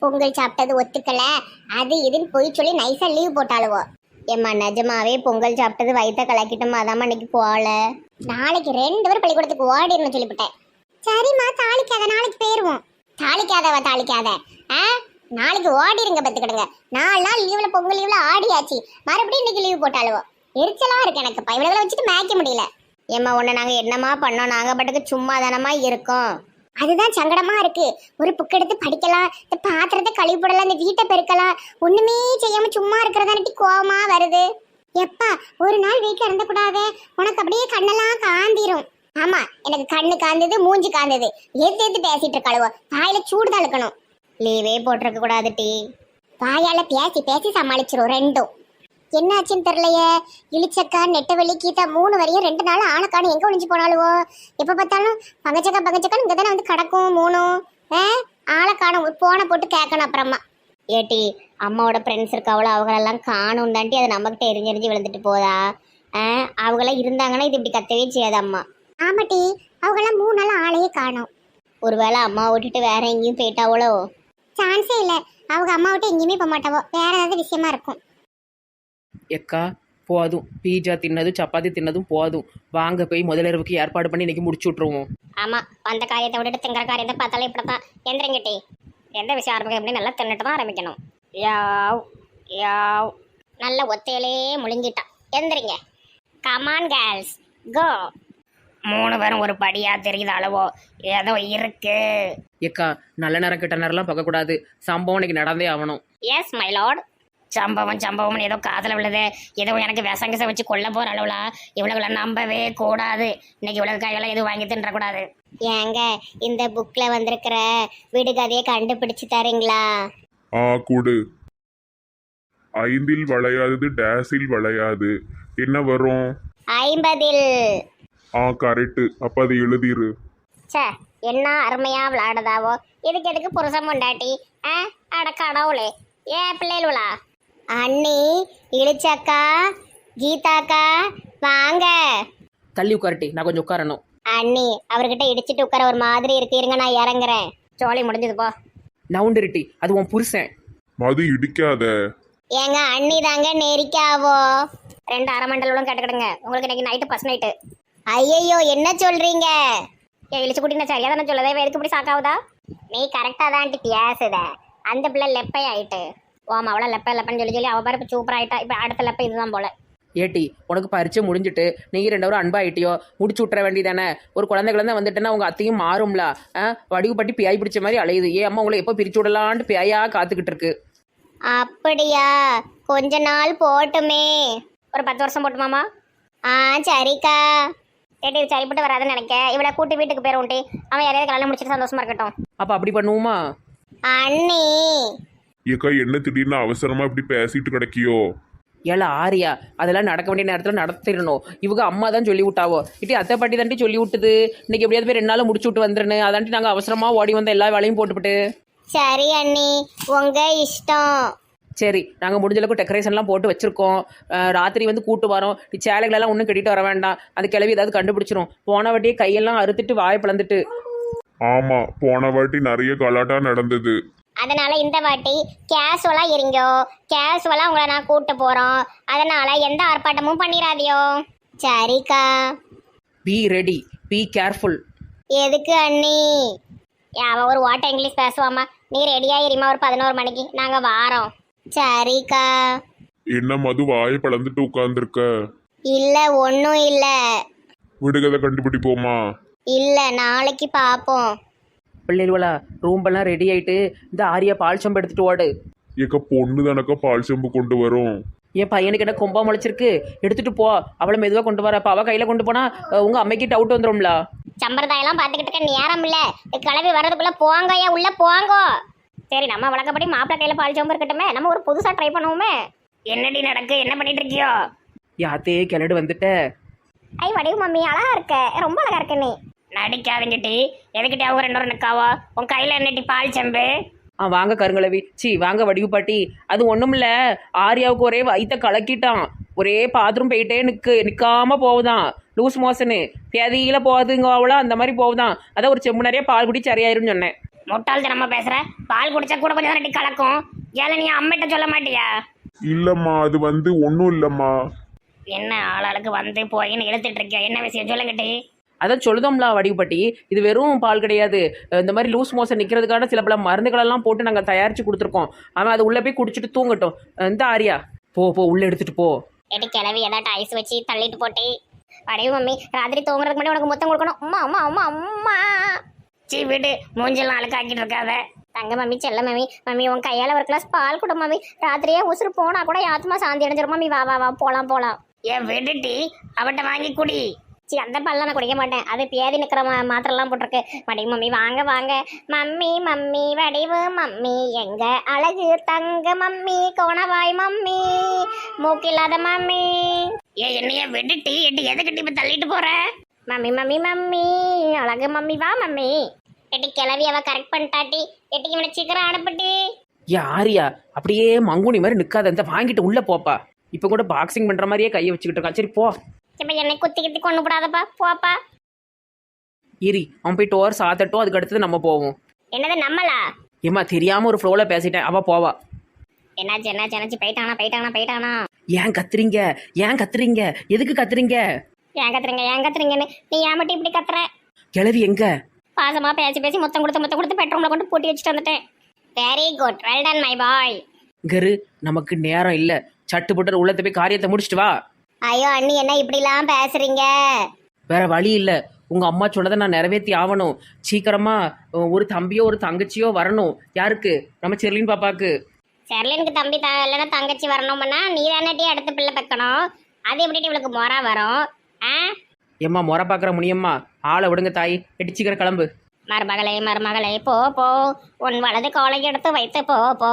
பொங்கல் சாப்பிட்டது ஒத்துக்கல. அது இதுன்னு போய் சொல்லி நைஸா லீவ் போட்டாளுவோ. ஏம்மா நிஜமாவே பொங்கல் சாப்பிட்டது வயிற்ற கலக்கிட்டோமா? அதாம்மா இன்னைக்கு போகல நாளைக்கு ரெண்டு பேரும் பள்ளிக்கூடத்துக்கு ஓடிடணும் சொல்லிவிட்டேன். சரிம்மா தாளிக்காத நாளைக்கு போயிருவோம். தாளிக்காதவ தாளிக்காத. ஆ? நாளைக்கு ஓடிருங்க பத்துக்கிடுங்க நாலு நாள் லீவ்ல பொங்கல் லீவ்ல ஆடியாச்சு. மறுபடியும் இன்னைக்கு லீவ் போட்டாளுவோ. எரிச்சலா இருக்கு எனக்கு. இப்ப வச்சுட்டு மேய்க்க முடியல. ஏம்மா உன்னை நாங்க என்னமா பண்ணோம்? நாங்க பாட்டுக்கு சும்மா தானமா இருக்கோம். அதுதான் சங்கடமா இருக்கு. ஒரு புக் எடுத்து படிக்கலாம் இந்த பாத்திரத்தை கழுவி போடலாம் இந்த வீட்டை பெருக்கலாம். ஒண்ணுமே செய்யாம சும்மா இருக்கிறதானட்டி கோவமா வருது. எப்பா ஒரு நாள் வீட்டுல இருந்தக்கூடாது உனக்கு அப்படியே கண்ணெல்லாம் காந்திரும். ஆமா எனக்கு கண்ணு காந்தது மூஞ்சி காந்தது. எது எது பேசிட்டு இருக்காளுவோ. வாயில சூடு தழுக்கணும் லீவே போட்டிருக்க கூடாது டீ. வாயால பேசி பேசி சமாளிச்சிரும் ரெண்டும். என்னாச்சுன்னு தெரியலையே? இளிச்சக்கா நெட்டவெளி கீதா மூணு வரையும் ரெண்டு நாள் ஆனக்கானு எங்க ஒளிஞ்சு போனாலுவோ எப்ப பார்த்தாலும் பங்கச்சக்கா பங்கச்சக்கா இங்க தானே வந்து கிடக்கும் மூணும். ஆ? ஆளை காணும். ஒரு போனை போட்டு கேட்கணும் அப்புறமா. ஏட்டி அம்மாவோட ஃப்ரெண்ட்ஸ் இருக்காவளோ அவங்களெல்லாம் காணும் தாண்டி அது நம்மகிட்ட எரிஞ்சு எரிஞ்சு விழுந்துட்டு போதா? ஆ? அவங்களாம் இருந்தாங்கன்னா இது இப்படி கத்தவே செய்யாது அம்மா. ஆமாட்டி அவங்களாம் மூணு நாள் ஆளையே காணும். ஒருவேளை அம்மா விட்டுட்டு வேற எங்கேயும் போயிட்டாவளோ? சான்ஸே இல்லை. அவங்க அம்மா விட்டு எங்கேயுமே போக மாட்டாவோ? வேற ஏதாவது விஷயமா இருக்கும். எக்கா போதும். பீஜா தின்னதும் சப்பாத்தி தின்னதும் போதும். வாங்க போய் முதலிரவுக்கு ஏற்பாடு பண்ணி இன்னைக்கு முடிச்சு விட்ருவோம் ஆமா வந்த காரியத்தை விட்டுட்டு திங்கிற காரியத்தை பார்த்தாலே இப்படித்தான். எந்திரங்கிட்டி எந்த விஷயம் ஆரம்பிக்க அப்படின்னு நல்லா தின்னுட்டு தான் ஆரம்பிக்கணும். யாவ் யாவ். நல்ல ஒத்தையிலே முழுங்கிட்டான் எந்திரிங்க. கமான் கேர்ள்ஸ் கோ மூணு பேரும் ஒரு படியா தெரியுது அளவோ. ஏதோ இருக்கு. எக்கா நல்ல நேரம் கெட்ட நேரம்லாம் பார்க்கக்கூடாது. சம்பவம் இன்னைக்கு நடந்தே ஆகணும். எஸ் மை லார்ட் சம்பவம் சம்பவம் ஏதோ காதல விழுது. ஏதோ எனக்கு விசங்கச வச்சு கொல்ல போற அளவுல இவ்வளவுல நம்பவே கூடாது. இன்னைக்கு இவ்வளவு கையில எதுவும் வாங்கி தின்றக்கூடாது. ஏங்க இந்த புக்ல வந்திருக்கிற விடுகதையை கண்டுபிடிச்சு தரீங்களா? ஆ கூடு. ஐந்தில் வளையாதது டேஸில் வளையாது. என்ன வரும்? ஐம்பதில். ஆ கரெக்டு அப்ப அதை எழுதிரு. ச்சே என்ன அருமையா விளையாடுதாவோ இதுக்கு எதுக்கு புருஷன் பொண்டாட்டி ஆ அட கடவுளே. ஏ பிள்ளைகளா அண்ணி இழிச்சக்கா கீதாக்கா வாங்க. தள்ளி உட்காரட்டி நான் கொஞ்சம் உட்காரணும். அண்ணி அவர்கிட்ட இடிச்சிட்டு உட்கார ஒரு மாதிரி இருக்கு இருங்க நான் இறங்குறேன். சோழி முடிஞ்சது போ. நவுண்டிருட்டி அது உன் புருஷன். மது இடிக்காத. ஏங்க அண்ணி தாங்க நெரிக்காவோ? ரெண்டு அரை மண்டலும் கேட்டுக்கிடுங்க. உங்களுக்கு இன்னைக்கு நைட்டு பஸ் நைட்டு ஐயையோ என்ன சொல்றீங்க? ஏ இழிச்சு குட்டி நான் சரியா தானே சொல்லதே எதுக்கு இப்படி சாக்காவுதா நீ கரெக்டா தான் பேசுத. அந்த பிள்ளை லெப்பை ஆயிட்டு. ஓமா அவளை லெப்பை லெப்பன்னு சொல்லி சொல்லி அவ பாரு இப்போ சூப்பர் ஆயிட்டா. இப்போ அடுத்த லெப்பை இதுதான் போல. ஏட்டி உனக்கு பரிச்சை முடிஞ்சிட்டு நீங்க ரெண்டு பேரும் அன்பாயிட்டியோ முடிச்சு விட்டுற வேண்டியதானே? ஒரு குழந்தை குழந்தை வந்துட்டுன்னா உங்க அத்தையும் மாறும்ல. ஆ வடிவு பட்டி பியாய் பிடிச்ச மாதிரி அலையுது. ஏன் அம்மா உங்களை எப்போ பிரிச்சு விடலான்ட்டு பியாயா காத்துக்கிட்டு இருக்கு. அப்படியா? கொஞ்ச நாள் போட்டுமே. ஒரு பத்து வருஷம் போட்டுமாமா? ஆ சரிக்கா. இது சரிப்பட்டு வராதுன்னு நினைக்க இவளை கூட்டி வீட்டுக்கு போயிருவோண்டி அவன் யாரையாவது கல்யாணம் முடிச்சிட்டு சந்தோஷமா இருக்கட்டும். அப்போ அப்படி பண்ணுவோமா? அண்ணி ஏக்கா என்ன திடீர்னு அவசரமா இப்படி பேசிட்டு கிடைக்கியோ? ஏல ஆரியா அதெல்லாம் நடக்க வேண்டிய நேரத்தில் நடத்திடணும். இவங்க அம்மா தான் சொல்லி விட்டாவோ? இட்டி அத்தை பாட்டி தாண்டி சொல்லி விட்டுது. இன்னைக்கு எப்படியாவது போய் ரெண்டு நாள் முடிச்சு விட்டு வந்துருன்னு. அதாண்டி நாங்கள் அவசரமாக ஓடி வந்த எல்லா வேலையும் போட்டுவிட்டு சரி அண்ணி. உங்க இஷ்டம். சரி நாங்கள் முடிஞ்ச அளவுக்கு டெக்கரேஷன்லாம் போட்டு வச்சுருக்கோம். ராத்திரி வந்து கூட்டு வரோம். நீ சேலைகளெல்லாம் ஒன்றும் கட்டிட்டு வர வேண்டாம். அந்த கிளவி ஏதாவது கண்டுபிடிச்சிரும். போன வாட்டியே கையெல்லாம் அறுத்துட்டு வாயை பிளந்துட்டு. ஆமா போன வாட்டி நிறைய கலாட்டா நடந்தது. அதனால இந்த வாட்டி கேஷுவலா இருங்கோ. கேஷுவலா உங்களை நான் கூட்டு போறோம். அதனால எந்த ஆர்ப்பாட்டமும் பண்ணிடாதியோ சரிக்கா. பி ரெடி பி கேர்ஃபுல் எதுக்கு அண்ணி? ஏ, அவ ஒரு வாட்ட இங்கிலீஷ் பேசுவாமா நீ ரெடியா இருமா ஒரு பதினோரு மணிக்கு? நாங்க வாரோம். சரிக்கா. என்ன மது வாயை பழந்துட்டு உட்கார்ந்துருக்க? இல்ல ஒன்றும் இல்ல. விடுகதை கண்டுபிடிப்போமா? இல்ல நாளைக்கு பாப்போம். பிள்ளைகளா ரூம்பெல்லாம் ரெடி ஆயிட்டு இந்த ஆரியா பால் சம்பு எடுத்துட்டு ஓடு. ஏக்கா பொண்ணு தானக்கா பால் செம்பு கொண்டு வரும். என் பையனுக்கு என்ன கொம்பா முளைச்சிருக்கு? எடுத்துட்டு போ. அவளை மெதுவாக கொண்டு வர. அப்போ அவள் கையில் கொண்டு போனா அஹ், உங்க அம்மைக்கு டவுட் வந்துடும்ல சம்பிரதாயம்லாம் பார்த்துக்கிட்டு இருக்க நேரம் இல்ல. கிளம்பி வர்றதுக்குள்ள போங்கய்யா உள்ள போங்கோ. சரி நம்ம வழக்கப்படி மாப்பிள்ளை கையில பால் சோம்பு இருக்கட்டுமே. நம்ம ஒரு புதுசா ட்ரை பண்ணுவோமே. என்னடி நடக்கு? என்ன பண்ணிட்டு இருக்கியோ? யாத்தே கிளடு வந்துட்ட. ஐ வடிவு மம்மி அழகா இருக்க. ரொம்ப அழகா இருக்க நீ. நடிக்காதங்கிட்டி எதுக்கிட்டே அவங்க ரெண்டு பேரும் நிக்காவோ? உன் கையில என்னடி பால் செம்பு? ஆ வாங்க கருங்கலவி சி வாங்க வடிவு பாட்டி. அது ஒன்றும் இல்லை ஆரியாவுக்கு ஒரே வயித்தை கலக்கிட்டான். ஒரே பாத்ரூம் போயிட்டே நிற்கு நிற்காம போகுதான் லூஸ் மோஷனு. பேதியில போகுதுங்க அவளோ அந்த மாதிரி போகுதான் அதான் ஒரு செம்பு நிறைய பால் குடி சரியாயிரும்னு சொன்னேன். முட்டாள்தனமா பேசுற? பால் குடிச்சா கூட கொஞ்சம் ரெட்டி கலக்கும். ஏல நீ அம்மிட்ட சொல்ல மாட்டியா? இல்லம்மா அது வந்து ஒன்றும் இல்லம்மா. என்ன ஆளாளுக்கு வந்து போயின்னு இழுத்துட்டு இருக்கியோ? என்ன விஷயம்? சொல்லுங்கட்டி அதான் சொல்லுதோம்ல வடிவுப்பட்டி இது வெறும் பால் கிடையாது. இந்த மாதிரி லூஸ் மோசன் நிற்கிறதுக்கான சில பல மருந்துகளெல்லாம் போட்டு நாங்கள் தயாரித்து கொடுத்துருக்கோம். அவன் அது உள்ளே போய் குடிச்சிட்டு தூங்கட்டும். இந்த ஆரியா போ போ உள்ளே எடுத்துட்டு போ. எடி கிளவி ஏதாட்டும் ஐஸ் வச்சு தள்ளிட்டு போட்டு. அடையும் மம்மி ராத்திரி தூங்குறதுக்கு முன்னாடி உனக்கு முத்தம் கொடுக்கணும். அம்மா அம்மா அம்மா அம்மா. சீ வீடு. மூஞ்செல்லாம் அழுக்காக்கிட்டு இருக்காத. தங்க மம்மி செல்ல மம்மி. மம்மி உன் கையால ஒரு கிளாஸ் பால் கொடு மம்மி. ராத்திரியே உசுறு போனா கூட ஆத்மா சாந்தி அடைஞ்சிரும். மம்மி வா வா வா போலாம் போலாம். ஏன் விடுட்டி அவட்ட வாங்கி குடி. சி அந்த பால்லாம் நான் குடிக்க மாட்டேன். அது பேதி நிக்கிற மா மாத்திரலாம் போட்டிருக்கு. வடிவு மம்மி வாங்க வாங்க. Mummy mummy Vadivu mummy. எங்க அழகு தங்க மம்மி கோணவாய் மம்மி. மூக்கில்லாத மம்மி. ஏ என்னைய விடுட்டி எட்டி கட்டி இப்போ தள்ளிட்டு போற? Mummy mummy mummy. அழகு மம்மி வா மம்மி. எட்டி கிளவி அவ கரெக்ட் பண்ணிட்டாட்டி. எட்டிக்கு இவனை சீக்கிரம் அனுப்பிட்டு. ஏ ஆரியா அப்படியே மங்குனி மாதிரி நிற்காத இந்த வாங்கிட்டு உள்ளே போப்பா. இப்போ கூட பாக்ஸிங் பண்ணுற மாதிரியே கையை வச்சுக்கிட்டு இருக்கான் சரி போ. இப்ப என்னை குத்தி குத்தி கொண்டு போடாதப்பா போப்பா. இரி அவன் போய் டோர் சாத்தட்டும் அதுக்கு அடுத்தது நம்ம போவோம். என்னது நம்மளா? ஏம்மா தெரியாமல் ஒரு ஃப்ளோவில் பேசிட்டேன். அவள் போவா. என்னாச்சு என்னாச்சு என்னாச்சு போயிட்டானா போயிட்டானா போயிட்டானா? ஏன் கத்துறீங்க? ஏன் கத்துறீங்க? எதுக்கு கத்துறீங்க? ஏன் கத்துறீங்க ஏன் கத்துறீங்கன்னு? நீ ஏன் மட்டும் இப்படி கத்துற? கிளவி எங்க? பாசமா பேசி பேசி முத்தம் கொடுத்து முத்தம் கொடுத்து பெட்ரூம்ல கொண்டு பூட்டி வச்சுட்டு வந்துட்டேன். Very good well done my boy கரு நமக்கு நேரம் இல்லை. சட்டு புட்டர் உள்ளத்தை போய் காரியத்தை முடிச்சிட்டு வா. ஐயோ அண்ணி என்ன இப்படிலாம் பேசுறீங்க? வேற வழி இல்லை. உங்க அம்மா சொன்னதை நான் நிறைவேற்றி ஆகணும் சீக்கிரமா ஒரு தம்பியோ ஒரு தங்கச்சியோ வரணும். யாருக்கு? நம்ம செர்லின் பாப்பாக்கு செர்லினுக்கு தம்பி த இல்லைன்னா தங்கச்சி வரணும்னா நீ தானே அடுத்த பிள்ளை வைக்கணும் அது எப்படி இவளுக்கு மொரா வரும்? ஆ? ஏம்மா முறை பார்க்குற முடியம்மா ஆளை விடுங்க தாய். எட்டி சீக்கிரம் கிளம்பு. மருமகளே மருமகளே போ போ. உன் வலது காலை எடுத்து வைத்து போ போ.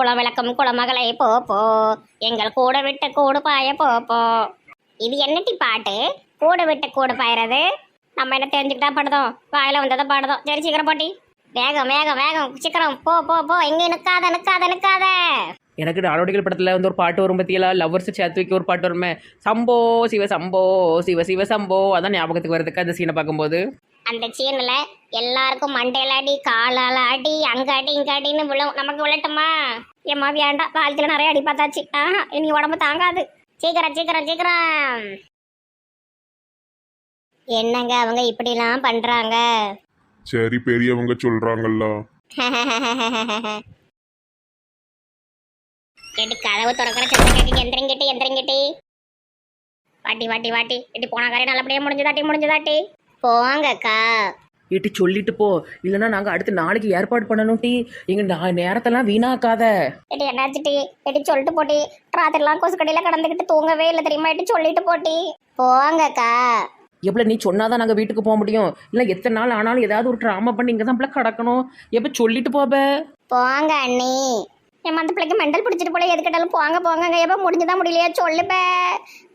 குளவிளக்கம் விளக்கம் குளமகளே போ போ. எங்கள் கூட விட்டு கூடு பாய போ போ. இது என்னட்டி பாட்டு? கூட விட்டு கூடு பாயறது? நம்ம என்ன தெரிஞ்சுக்கிட்டா பாடுதோம் வாயில வந்ததை பாடுதோம் சரி சீக்கிரம் போட்டி. வேகம் வேகம் வேகம். சீக்கிரம். போ போ போ. எங்க நிற்காத நிற்காத நிற்காத எனக்கு நாடோடிகள் படத்தில் வந்து ஒரு பாட்டு வரும் பற்றியெல்லாம் லவ்வர்ஸ் சேர்த்து வைக்க ஒரு பாட்டு வருமே. சம்போ சிவ சம்போ சிவ சிவ சம்போ. அதான் ஞாபகத்துக்கு வரதுக்கு அந்த சீனை பார்க்கும்போது. அந்த சீனில் எல்லாருக்கும் மண்டையில அடி காலால அடி அங்க அடி இங்க அடின்னு விழும் நமக்கு விழட்டுமா ஏம்மா வேண்டாம் வாழ்க்கையில நிறைய அடி பார்த்தாச்சு. ஆஹா இனி உடம்பு தாங்காது. சீக்கிரம் சீக்கிரம் சீக்கிரம். என்னங்க அவங்க இப்படிலாம் பண்றாங்க? சரி பெரியவங்க சொல்றாங்கல்ல. எட்டி கதவு திறக்கிற சத்தம் கேட்டு எந்திரங்கிட்டு எந்திரங்கிட்டு. வாட்டி வாட்டி வாட்டி. எட்டி போன காரியம் நல்லபடியா முடிஞ்சதாட்டி முடிஞ்சதாட்டி. போங்கக்கா. ஏட்டி சொல்லிட்டு போ. இல்லைன்னா நாங்கள் அடுத்து நாளைக்கு ஏற்பாடு பண்ணணும் டி. எங்கள் நா- நேரத்தெல்லாம் வீணாக்காத. எடி என்னாச்சுட்டி எடி சொல்லிட்டு போட்டி ராத்திரிலாம் கொசு கடையில் கடந்துக்கிட்டு தூங்கவே இல்லை தெரியுமா? எடி சொல்லிட்டு போட்டி போங்கக்கா. எப்பல நீ சொன்னாதான் நாங்கள் வீட்டுக்கு போக முடியும். இல்லை எத்தனை நாள் ஆனாலும் ஏதாவது ஒரு ட்ராமா பண்ணி இங்கே தான் கிடக்கணும். எப்போ சொல்லிட்டு போப போங்க அண்ணி. ஏம்மா அந்த பிள்ளைக்கு மெண்டல் பிடிச்சிட்டு போல. எது கேட்டாலும் போங்க போங்க எப்போ முடிஞ்சுதான் முடியலையா? சொல்லுப்ப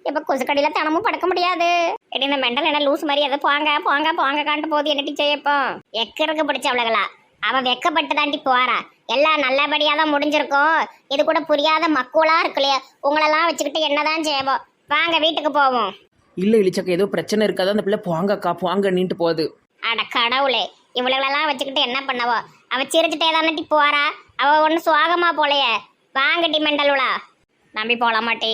எப்போ கொசு கடையில் தினமும் படுக்க முடியாது. எடி இந்த மெண்டல் என்ன லூஸ் மாதிரி எதை போங்க போங்க போங்க காண்டு போகுது. என்ன டீச்சர் இப்போ? எக்கருக்கு பிடிச்சவளகளா அவ வெக்கப்பட்டு தாண்டி போறா. எல்லாம் நல்லபடியா தான் முடிஞ்சிருக்கும். இது கூட புரியாத மக்கூலா இருக்கு இல்லையா உங்களெல்லாம் வச்சுக்கிட்டு என்னதான் செய்வோம்? வாங்க வீட்டுக்கு போவோம். இல்லை இழிச்சக்க ஏதோ பிரச்சனை இருக்காது அந்த பிள்ளை போங்கக்கா போங்க நீட்டு போகுது. அட கடவுளே இவளெல்லாம் வச்சுக்கிட்டு என்ன பண்ணவோ? அவ சிரிச்சுட்டே தானட்டி போறா. அவ ஒண்ணு சுவாகமா போலையே. வாங்கட்டி மெண்டலுளா நம்பி போல மாட்டி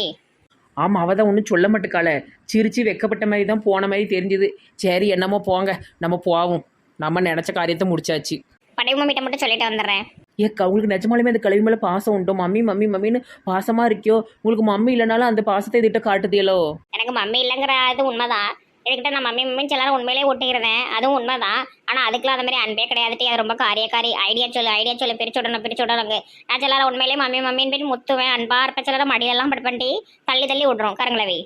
ஆமாம் அவள் தான் ஒன்றும் சொல்ல மாட்டுக்கால சிரிச்சு வெக்கப்பட்ட மாதிரி தான் போன மாதிரி தெரிஞ்சுது. சரி என்னமோ போங்க. நம்ம போவோம். நம்ம நினச்ச காரியத்தை முடிச்சாச்சு. படை மம்மிட்ட மட்டும் சொல்லிட்டு வந்துடுறேன். ஏக்கா உங்களுக்கு நிஜமாலுமே அந்த கல்வி மேலே பாசம் உண்டோ? மம்மி மம்மி மம்மின்னு பாசமாக இருக்கியோ? உங்களுக்கு மம்மி இல்லைனாலும் அந்த பாசத்தை இதுகிட்ட காட்டுதியலோ எனக்கு மம்மி இல்லைங்கிற இது உண்மைதான். இதுக்கிட்ட நான் மம்மி மம்மின்னு எல்லாரும் உண்மையிலே ஒட்டிக்கிறேன். அதுவும் உண்மைதான். ஆனா அதுக்கெல்லாம் அந்த மாதிரி அன்பே கிடையாதுட்டி அது ரொம்ப காரியக்காரி. ஐடியா சொல்லு ஐடியா சொல்லு பிரிச்சு விடணும் பிரிச்சு விடணுங்க நான் சிலர் உண்மையிலே மம்மி மம்மின்னு போய் முத்துவேன். அன்பா இருப்பேன் சிலர் மடியெல்லாம் படுப்பண்டி தள்ளி தள்ளி விட்றோம் கருங்களவி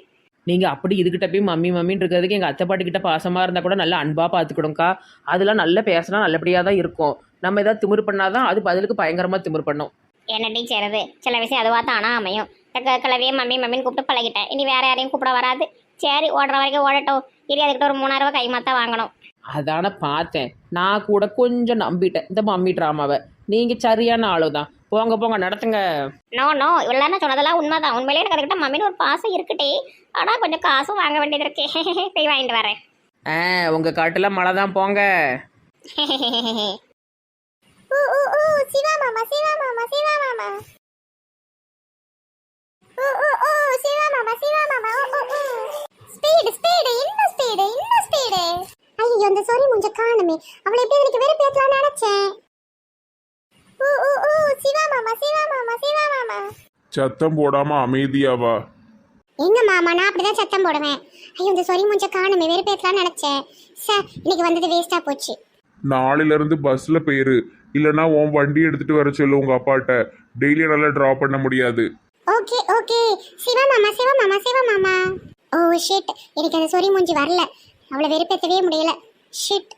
நீங்கள் அப்படி இதுகிட்ட போய் மம்மி மம்மின்னு இருக்கிறதுக்கு எங்கள் அத்தை பாட்டிக்கிட்ட பாசமாக இருந்தால் கூட நல்லா அன்பாக பார்த்துக்கிடும்க்கா அதெல்லாம் நல்ல பேசினா நல்லபடியாக தான் இருக்கும். நம்ம ஏதாவது திமிரு பண்ணாதான் அது பதிலுக்கு பயங்கரமாக திமிரு பண்ணும். என்ன டீச்சர் சில விஷயம் அதுவாக தானா அமையும். க- கிளவியே மம்மி மம்மின்னு கூப்பிட்டு பழகிட்டேன். இனி வேற யாரையும் கூப்பிட வராது. சரி ஓடுற வரைக்கும் ஓடட்டும். இனி அதுக்கிட்ட ஒரு மூணாயிரம் ரூபாய் கைமாத்தா வாங்கணும். அதான பார்த்தேன். நான் கூட கொஞ்சம் நம்பிட்டேன். இந்த மம்மி ட்ராமாவை. நீங்கள் சரியான ஆளு தான் போங்க போங்க நடத்துங்க. நோ நோ இவ்வளோ சொன்னதெல்லாம் உண்மைதான். உண்மையிலேயே எனக்கு அதுக்கிட்ட மம்மின்னு ஒரு பாசம் இருக்குட்டே ஆனால் கொஞ்சம் காசும் வாங்க வேண்டியது இருக்கே. போய் வாங்கிட்டு வரேன். ஆ உங்கள் காட்டில் மழை தான். போங்க. சிவா மாமா சிவா மாமா சிவா மாமா. காணுமே. அவளை எப்படி எனக்கு வெறும் பேசலாம்னு நினைச்சேன். ஓ ஓ ஓ சிவா மாமா சிவா மாமா சிவா மாமா. சத்தம் போடாம அமைதியாவா எங்க மாமா நான் அப்படிதான் சத்தம் போடுவேன். ஐயோ இந்த சொறி முஞ்ச காணுமே வெறும் பேசலாம்னு நினைச்சேன். சார் இன்னைக்கு வந்தது வேஸ்டா போச்சு. நாளையில இருந்து பஸ்ல போயிரு. இல்லைன்னா உன் வண்டி எடுத்துட்டு வர சொல்லு உங்க அப்பாட்ட. டெய்லி நல்லா டிராப் பண்ண முடியாது. ஓகே ஓகே சிவா மாமா சிவா மாமா சிவா மாமா. ஓ ஷிட் எனக்கு அந்த சொறி மூஞ்சி வரல. அவளை வெறுப்பேற்றவே முடியல. ஷிட்